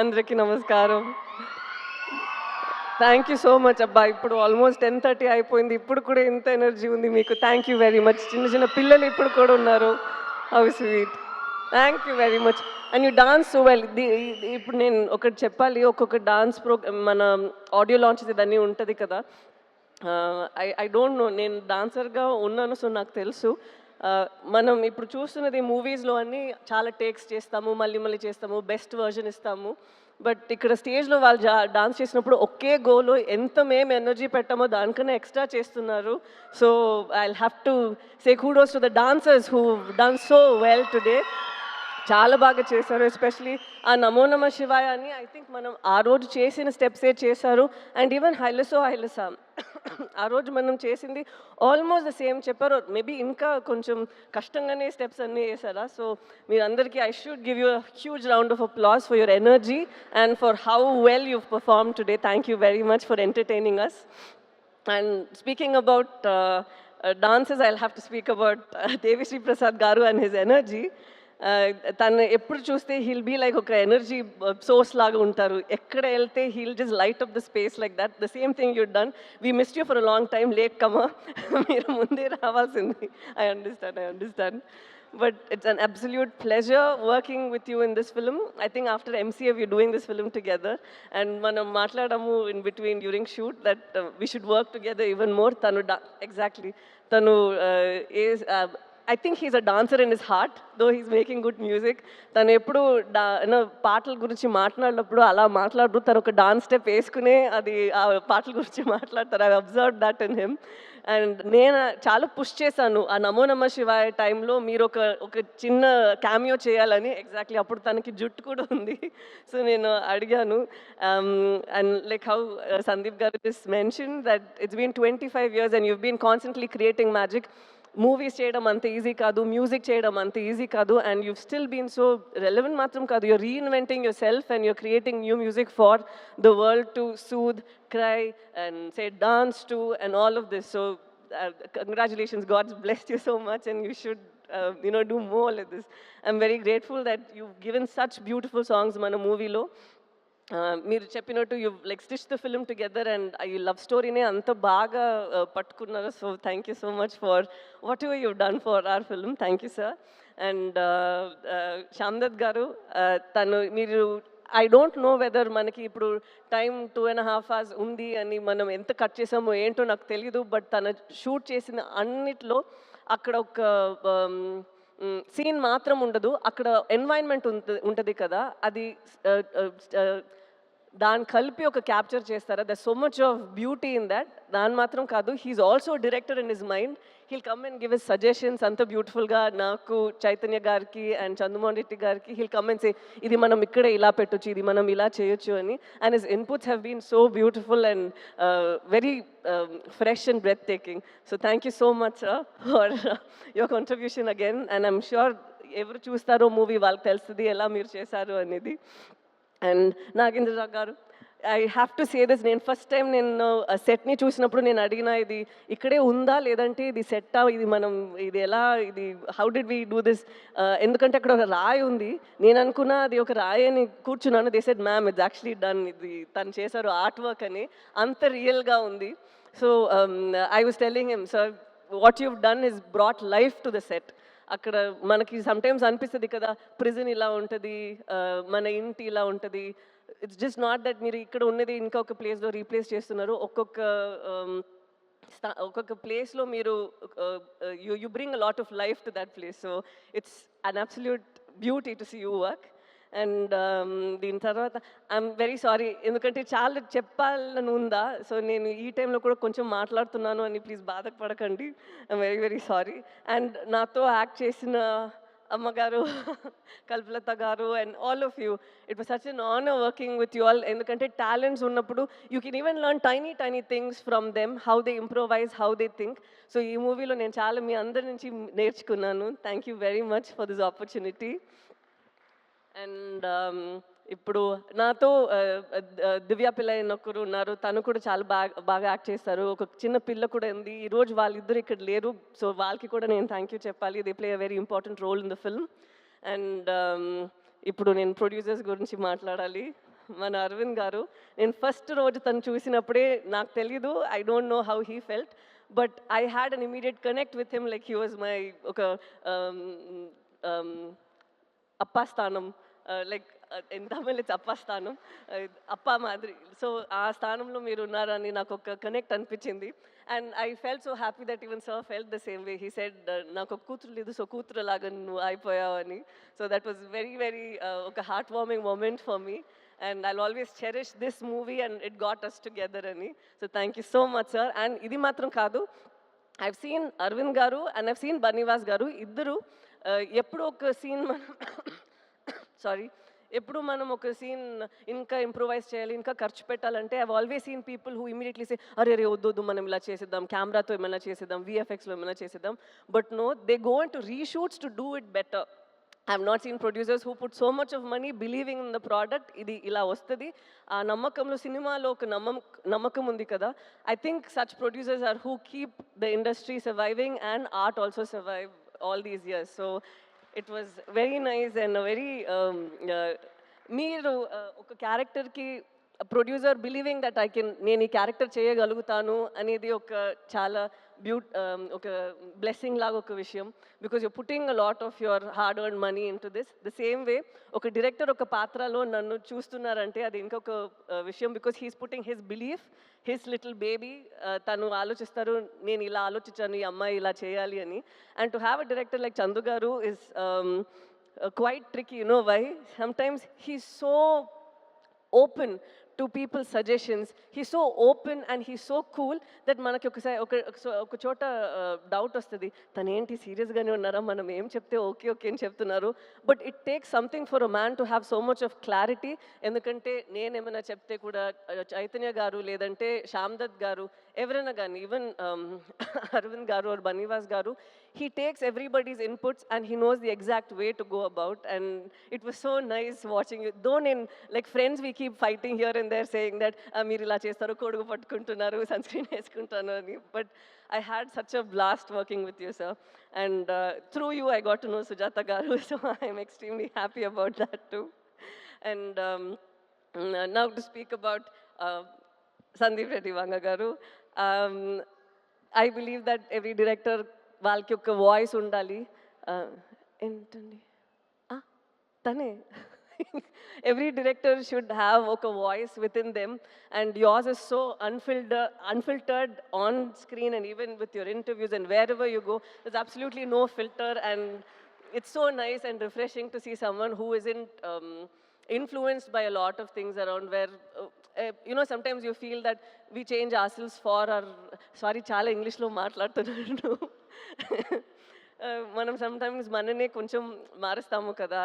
అందరికీ నమస్కారం. Thank you so much అబ్బా ఇప్పుడు ఆల్మోస్ట్ టెన్ థర్టీ అయిపోయింది. ఇప్పుడు కూడా ఇంత ఎనర్జీ ఉంది మీకు. థ్యాంక్ యూ వెరీ మచ్ చిన్న చిన్న పిల్లలు ఇప్పుడు కూడా ఉన్నారు. How sweet thank you very much and you dance well ఇప్పుడు నేను ఒకటి చెప్పాలి. ఒక్కొక్క డాన్స్ ప్రోగ్రామ్ మన ఆడియో లాంచ్ ఇదన్నీ ఉంటుంది కదా. ఐ ఐ డోంట్ నో నేను డాన్సర్గా ఉన్నాను సో నాకు తెలుసు. మనం ఇప్పుడు చూస్తున్నది మూవీస్లో అన్నీ చాలా టేక్స్ చేస్తాము మళ్ళీ మళ్ళీ చేస్తాము బెస్ట్ వర్జన్ ఇస్తాము. బట్ ఇక్కడ స్టేజ్లో వాళ్ళు డాన్స్ చేసినప్పుడు ఒకే గోలో ఎంత మేము ఎనర్జీ పెట్టామో దానికన్నా ఎక్స్ట్రా చేస్తున్నారు. So I have to say kudos to the dancers who done so well today చాలా బాగా చేశారు ఎస్పెషలీ ఆ నమో నమ శివాయ అని. ఐ థింక్ మనం ఆ రోజు చేసిన స్టెప్సే చేశారు. అండ్ ఈవెన్ హైలసో హైలసా. ఆ రోజు మనం చేసింది ఆల్మోస్ట్ ద సేమ్ చెప్పారు. మేబీ ఇంకా కొంచెం కష్టంగానే స్టెప్స్ అన్నీ వేసారా సో మీరందరికీ I should give you huge round of applause for your energy and for how well you perform today thank you very much for entertaining us and speaking about dances I have to speak about speak about గారు and his energy తను ఎప్పుడు చూస్తే he'll be like ఒక energy source లాగా ఉంటారు. ఎక్కడ వెళ్తే he'll just light up the space like that the same thing you done we miss you for a long time late కమా మీరు ముందే రావాల్సింది. I understand I understand but it's an absolute pleasure working with you in this film I think after MCA we doing this film together and మనం మాట్లాడము in between during shoot that we should work together even more తను exactly తను a I think he's a dancer in his heart though he's making good music తను ఎప్పుడు డా పాటల గురించి మాట్లాడినప్పుడు అలా మాట్లాడరు తను ఒక డాన్స్ స్టెప్ వేసుకునే అది ఆ పాటల గురించి మాట్లాడతారు. I observe that in him and నేను చాలా పుష్ చేశాను. ఆ నమో నమ శివాయ టైంలో మీరు ఒక ఒక చిన్న క్యామియో చేయాలని ఎగ్జాక్ట్లీ అప్పుడు తనకి జుట్టు కూడా ఉంది. సో నేను అడిగాను. And like how Sandeep garu this mention that it's been twenty five years and you been constantly creating magic movies చేయడం అంత ఈజీ కాదు మ్యూజిక్ చేయడం అంత ఈజీ కాదు and you still been so relevant మాత్రం కాదు. You're reinventing your self and you're creating new music for the world to soothe cry and say dance to and all of this so congratulations God's blessed you so much and you should you know do more like this. I'm very grateful that you've given such beautiful songs మన మూవీలో మీరు చెప్పినట్టు you like stitch the film together and ఈ love స్టోరీనే అంత బాగా uh, పట్టుకున్నారు. So thank you so much for whatever you done for our film thank you sir and Shyamdutt garu uh, తను మీరు ఐ డోంట్ నో వెదర్ మనకి ఇప్పుడు time two and half hours ఉంది అని మనం ఎంత కట్ చేసామో ఏంటో నాకు తెలియదు బట్ తను షూట్ చేసిన అన్నిట్లో అక్కడ ఒక um, సీన్ మాత్రం ఉండదు. అక్కడ ఎన్వైర్న్మెంట్ ఉంటుంది ఉంటుంది కదా. అది uh, దాన్ని కలిపి ఒక క్యాప్చర్ చేస్తారా? The so much of beauty in that దాని మాత్రం కాదు he's also director in his mind he'll come and give us suggestions అంత బ్యూటిఫుల్గా నాకు చైతన్య గారికి అండ్ చంద్రమోహన్ రెడ్డి గారికి హీల్ కమ్ అండ్ సే ఇది మనం ఇక్కడే ఇలా పెట్టొచ్చు ఇది మనం ఇలా చేయొచ్చు అని. And his inputs have been so beautiful and very fresh and breathtaking so thank you so much for your contribution again and I'm sure ఎవరు చూస్తారో మూవీ వాళ్ళకి తెలుస్తుంది ఎలా మీరు చేశారు అనేది. And Nagendrarao garu I have to say this నేను first time నేను సెట్ని చూసినప్పుడు నేను అడిగిన ఇది ఇక్కడే ఉందా లేదంటే ఇది సెట్టా ఇది మనం ఇది ఎలా ఇది how did we do this ఎందుకంటే అక్కడ ఒక రాయి ఉంది. నేను అనుకున్న అది ఒక రాయి అని కూర్చున్నాను. They set ma'am it's actually done ఇది తను చేశారు ఆర్ట్ వర్క్ అని. అంత రియల్గా ఉంది. So I was telling him sir what you've done is brought life to the set అక్కడ మనకి సమ్టైమ్స్ అనిపిస్తుంది కదా ప్రిజన్ ఇలా ఉంటుంది మన ఇంటి ఇలా ఉంటుంది. ఇట్స్ జస్ట్ నాట్ దట్ మీరు ఇక్కడ ఉన్నది ఇంకొక ప్లేస్లో రీప్లేస్ చేస్తున్నారు. ఒక్కొక్క um, ఒక్కొక్క ప్లేస్లో మీరు you you bring a lot of life to that place so it's an absolute beauty to see you work and దీని తర్వాత ఐఎమ్ వెరీ సారీ. ఎందుకంటే చాలా చెప్పాలని ఉందా? సో నేను ఈ టైంలో కూడా కొంచెం మాట్లాడుతున్నాను అని ప్లీజ్ బాధపడకండి. I'm very very sorry. And నాతో యాక్ట్ చేసిన అమ్మగారు Kalpalatha garu and all of you it was such an honour working with you all. ఎందుకంటే టాలెంట్స్ ఉన్నప్పుడు you can even learn tiny tiny things from them how they improvise how they think. So ఈ మూవీలో నేను చాలా మీ అందరి నుంచి నేర్చుకున్నాను. Thank you very much for this opportunity. And ఇప్పుడు నాతో దివ్య పిల్ల ఒకరు ఉన్నారు. తను కూడా చాలా బాగా బాగా యాక్ట్ చేస్తారు. ఒక చిన్న పిల్ల కూడా ఉంది. ఈరోజు వాళ్ళిద్దరు ఇక్కడ లేరు. సో వాళ్ళకి కూడా నేను థ్యాంక్ యూ చెప్పాలి. They play a very important role in the film and ఇప్పుడు నేను ప్రొడ్యూసర్స్ గురించి మాట్లాడాలి. మన అరవింద్ గారు నేను ఫస్ట్ రోజు తను చూసినప్పుడే నాకు తెలీదు. I don't know how he felt but I had an immediate connect with him like he was my ఒక అప్పా స్థానం. లైక్ ఎంత తమిళ్ అప్ప స్థానం అప్ప మాదిరి. సో ఆ స్థానంలో మీరు ఉన్నారని నాకు ఒక కనెక్ట్ అనిపించింది. And I fell so happy that even sir felt the same way he said నాకు ఒక కూతురు లేదు సో కూతురు లాగా నువ్వు అయిపోయావని so that was very very ఒక heartwarming moment for me and I always cherish this movie and it got us together అని. So thank you so much sir and ఇది మాత్రం కాదు. ఐవ్ సీన్ అరవింద్ గారు అండ్ ఐ సీన్ బనీవాస్ గారు ఇద్దరు ఎప్పుడో ఎప్పుడు ఒక సీన్ మనం సారీ ఎప్పుడు మనం ఒక సీన్ ఇంకా ఇంప్రూవైజ్ చేయాలి ఇంకా ఖర్చు పెట్టాలంటే I always seen people who immediately say అరే రే వద్దు వద్దు మనం ఇలా చేసేద్దాం కెమెరాతో ఏమైనా చేసేద్దాం విఎఫ్ఎక్స్లో ఏమైనా చేసేద్దాం. But no they go to reshoots to do it better I have not seen producers who put so much of money believing in the product ఇది ఇలా వస్తుంది. ఆ నమ్మకంలో సినిమాలో ఒక నమ్మకం నమ్మకం ఉంది కదా. I think such producers are who keep the industry surviving and art also survive all these years so it was very nice and very మీరు uh, ఒక క్యారెక్టర్కి producer believing that I can నేను ఈ క్యారెక్టర్ చేయగలుగుతాను అనేది ఒక చాలా బ్యూట్ um, ఒక బ్లెస్సింగ్ లాగా ఒక విషయం. Because you putting lot of your hard earn money into this the same way ఒక డైరెక్టర్ ఒక పాత్రలో నన్ను చూస్తున్నారంటే అది ఇంకొక uh, విషయం. Because he's putting his belief his little baby తను ఆలోచిస్తారు నేను ఇలా ఆలోచించాను ఈ అమ్మాయి ఇలా చేయాలి అని. And to have a director like Chandu garu is quite trick you know why sometimes he so open to people suggestions he so open and he so cool that మనకి ఒకసారి ఒక ఒక- చోట డౌట్ వస్తుంది. తను ఏంటి సీరియస్గానే ఉన్నారా? మనం ఏం చెప్తే ఓకే ఓకే అని చెప్తున్నారు. But it takes something for a man to have so much of clarity ఎందుకంటే నేనేమైనా చెప్తే కూడా చైతన్య గారు లేదంటే శ్యామ్దత్ గారు ఎవరైనా కానీ ఈవెన్ అరవింద్ గారు ఆర్ బనీవాస్ గారు he takes everybody's inputs and he knows the exact way to go about and it was so nice watching you though in like friends we keep fighting here and there saying that "Ah, మీరు ఇలా చేస్తారు కొడుకు పట్టుకుంటున్నారు sun screen వేసుకుంటాను అని but I had such a blast working with you sir and through you I got to know Sujatha garu so I'm extremely happy about that too and now to speak about Sandeep Reddy Vanga garu I believe that every director వాళ్ళకి ఒక voice ఉండాలి ఏంటండి Ah, తనే every director should have ఒక voice with in them and yours is so unfiltered unfiltered on screen and even with your interviews and wherever you go there's absolutely no filter and it's so nice and refreshing to see someone who isn't um, influenced by a lot of things around where uh, you know sometimes you feel that we change ourselves for our sorry చాలా ఇంగ్లీష్లో మాట్లాడుతున్నాను Uh, మనం sometimes మననే కొంచెం మారుస్తాము కదా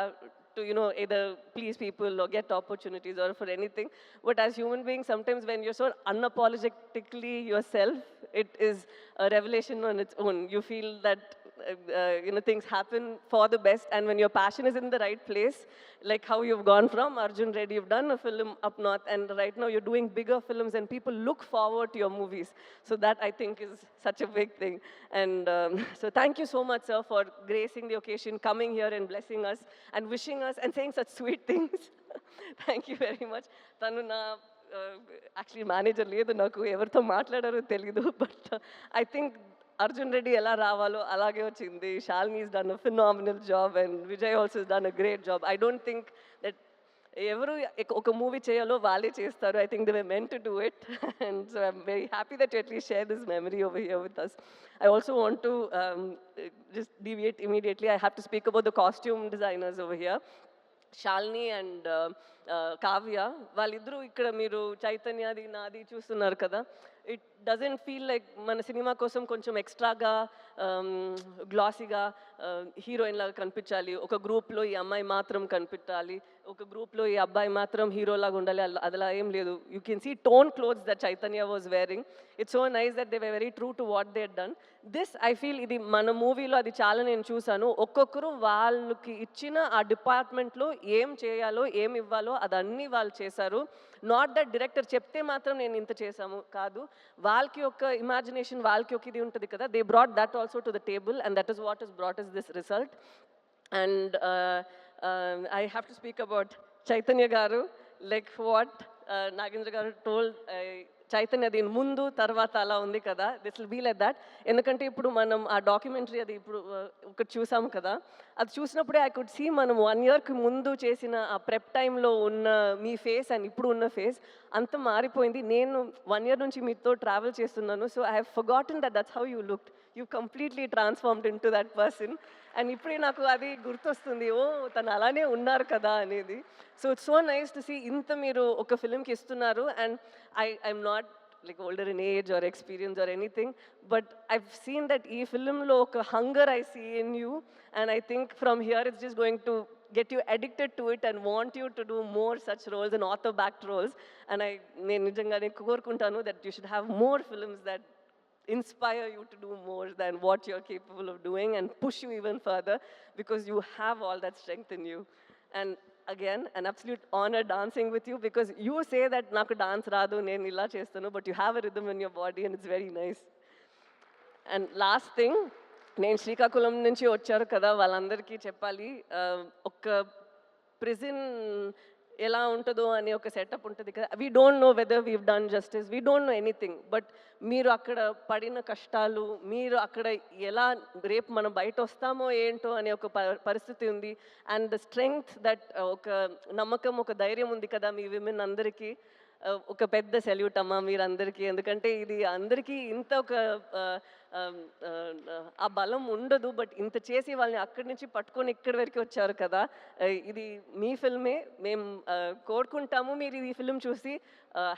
to you know either please people get opportunities or for anything but as human being sometimes when you're so unapologetically yourself it is revolution on its own you feel that uh, you know things happen for the best and when your passion is in the right place like how you've gone from arjun reddy you've done a film up north and right now you're doing bigger films and people look forward to your movies so that i think is such a big thing and um, so thank you so much sir for gracing the occasion coming here and blessing us and wishing us and saying such sweet things thank you very much tanu na actually manager లేదు నాకు ఎవరితో మాట్లాడారో తెలీదు but I think Arjun Reddy ఎలా రావాలో అలాగే వచ్చింది. Shalini is done a phenomenal job and Vijay also is done a great job I don't think that ఎవరు ఒక మూవీ చేయాలో వాళ్ళే చేస్తారు. I think they meant to do it and so I'm very happy that at least share this memory over here with us I also want to just deviate immediately I have to speak about the costume designers over here Shalini and Kavya వాళ్ళిద్దరూ ఇక్కడ మీరు చైతన్యది నాది చూస్తున్నారు కదా. It doesn't feel like మన సినిమా కోసం కొంచెం ఎక్స్ట్రాగా గ్లాసీగా హీరోయిన్ లాగా కనిపించాలి. ఒక గ్రూప్లో ఈ అమ్మాయి మాత్రం కనిపించాలి. ఒక గ్రూప్లో ఈ అబ్బాయి మాత్రం హీరోలాగా ఉండాలి అలా అదిలా ఏం లేదు. You can see tone clothes that Chaitanya was wearing it's so nice that they were very true to what they done this I feel ఇది మన మూవీలో అది చాలా నేను చూశాను. ఒక్కొక్కరు వాళ్ళకి ఇచ్చిన ఆ డిపార్ట్మెంట్లో ఏం చేయాలో ఏం ఇవ్వాలో అదన్నీ వాళ్ళు చేశారు. నాట్ దట్ డైరెక్టర్ చెప్తే మాత్రం నేను ఇంత చేశాము కాదు. వాళ్ళకి ఒక ఇమాజినేషన్ వాళ్ళకి ఒక ఇది ఉంటుంది కదా. They brought that also to the table and that is what is brought is this result and I have to speak about Chaitanya garu like what Nagendra గారు టోల్డ్ చైతన్య దీని ముందు తర్వాత అలా ఉంది కదా. This will be like that ఎందుకంటే ఇప్పుడు మనం ఆ డాక్యుమెంటరీ అది ఇప్పుడు uh, ఒకటి చూసాము కదా. అది చూసినప్పుడే ఐ కుడ్ సీ మనం వన్ ఇయర్కి ముందు చేసిన ఆ ప్రెప్ టైంలో ఉన్న మీ ఫేస్ అండ్ ఇప్పుడు ఉన్న ఫేస్ అంత మారిపోయింది. నేను వన్ ఇయర్ నుంచి మీతో ట్రావెల్ చేస్తున్నాను. So I have forgotten that that's how you look you completely transformed into that person and ఇప్పుడే నాకు అది గుర్తొస్తుంది ఓ తను అలానే ఉన్నారు కదా అనేది. So it's so nice to see ఇంత మీరు ఒక ఫిలింకి ఇస్తున్నారు. And I I'm not like older in age or experience or anything but I seen that ఈ ఫిలింలో ఒక hunger I see in you and I think from here it's just going to get you addicted to it and want you to do more such roles and author backed roles and I నేను నిజంగానే కోరుకుంటాను that you should have more films that inspire you to do more than what you're capable of doing and push you even further because you have all that strength in you and again an absolute honor dancing with you because you say that నాకు dance రాదు నేను ఇలా చేస్తాను but you have a rhythm in your body and it's very nice And last thing, నేను శ్రీకాకుళం నుంచి వచ్చారు కదా వాళ్ళందరికీ చెప్పాలి ఒక ప్రిజన్ ఎలా ఉంటుందో అని ఒక సెటప్ ఉంటుంది కదా. We don't know whether we done justice we don't know anything but మీరు అక్కడ పడిన కష్టాలు మీరు అక్కడ ఎలా రేపు మనం బయట వస్తామో ఏంటో అనే ఒక ప- పరిస్థితి ఉంది. అండ్ ద స్ట్రెంగ్త్ దట్ ఒక నమ్మకం ఒక ధైర్యం ఉంది కదా మీ విమెన్ అందరికీ. ఒక పెద్ద సెల్యూట్ అమ్మ మీరందరికీ. ఎందుకంటే ఇది అందరికీ ఇంత ఒక ఆ, బలం ఉండదు. బట్ ఇంత చేసి వాళ్ళని అక్కడి నుంచి పట్టుకొని ఇక్కడి వరకు వచ్చారు కదా. ఇది మీ ఫిల్మే. మేము కోరుకుంటాము మీరు ఈ ఫిల్మ్ చూసి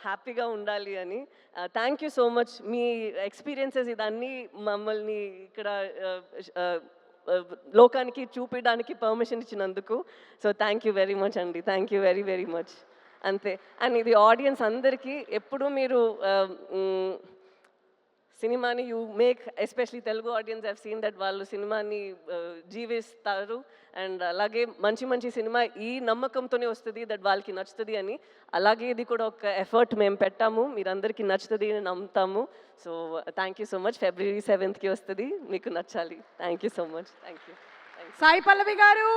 హ్యాపీగా ఉండాలి అని. థ్యాంక్ యూ సో మచ్ మీ ఎక్స్పీరియన్సెస్ ఇదన్నీ మమ్మల్ని ఇక్కడ లోకానికి చూపించడానికి పర్మిషన్ ఇచ్చినందుకు. So thank you very much అండి. Thank you very very much అంతే. అండ్ ఇది ఆడియన్స్ అందరికీ ఎప్పుడు మీరు సినిమాని you make especially Telugu audience have seen that వాళ్ళు సినిమాని జీవిస్తారు. అండ్ అలాగే మంచి మంచి సినిమా ఈ నమ్మకంతోనే వస్తుంది దట్ వాళ్ళకి నచ్చుతుంది అని. అలాగే ఇది కూడా ఒక ఎఫర్ట్ మేము పెట్టాము. మీరందరికీ నచ్చుతుంది అని నమ్ముతాము. So thank you so much. February సెవెంత్కి వస్తుంది. మీకు నచ్చాలి. Thank you so much. Thank you. Sai Pallavi garu!